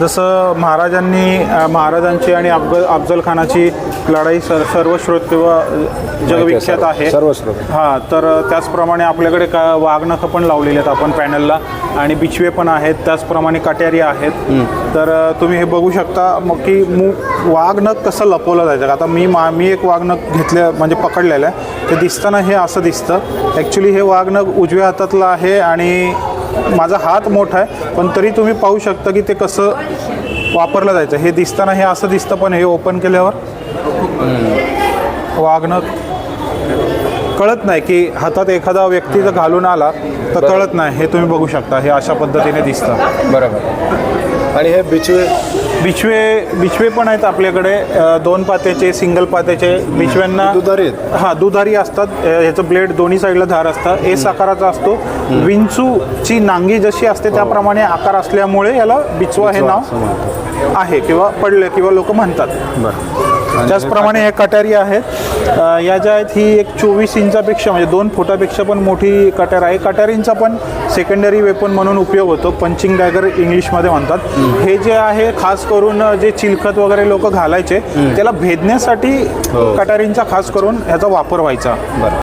जसं महाराजांनी महाराजांची आणि अफगल अफजल खानाची लढाई सर सर्वश्रोत किंवा जगविख्यात आहे. सर्वश्रोत. हां तर त्याचप्रमाणे आपल्याकडे का वाघनखं पण लावलेली आहेत आपण पॅनलला आणि बिचवे पण आहेत त्याचप्रमाणे कट्यारी आहेत. तर तुम्ही हे बघू शकता मग की मू वाघनख कसं लपवलं जायचं. आता मी मा मी एक वाघनख घेतलं म्हणजे पकडलेलं आहे. ते दिसताना हे असं दिसतं. ॲक्च्युली हे वाघनख उजव्या हातातलं आहे आणि माझा हात मोठा आहे पण तरी तुम्ही पाहू शकता की ते कसं वापरलं जायचं. हे दिसताना हे असं दिसतं पण हे ओपन केल्यावर वागणं कळत नाही की हातात एखादा व्यक्ती जर घालून आला तर कळत नाही हे तुम्ही बघू शकता हे अशा पद्धतीने दिसतं. बरोबर. आणि हे बिचवे? बिचवे बिचवे पण आहेत आपल्याकडे. दोन पात्याचे सिंगल पात्याचे. बिचव्यांना दुधारी? हा दुधारी असतात. ह्याचं ब्लेड दोन्ही साईडला धार असतात एस आकाराचा असतो. विंचूची नांगी जशी असते त्याप्रमाणे आकार असल्यामुळे याला बिचवा हे नाव. आहे किंवा पडले किंवा लोक म्हणतात. त्याचप्रमाणे हे कटारी आहेत या ज्या आहेत ही एक चोवीस इंचापेक्षा म्हणजे दोन फुटापेक्षा पण मोठी कटर आहे. कटारींचा पण सेकंडरी वेपन म्हणून उपयोग होतो. पंचिंग डॅगर इंग्लिशमध्ये म्हणतात. हे जे आहे खास करून जे चिलखत वगैरे लोक घालायचे त्याला भेदण्यासाठी हो. कटारींचा खास करून ह्याचा वापर व्हायचा. बरं.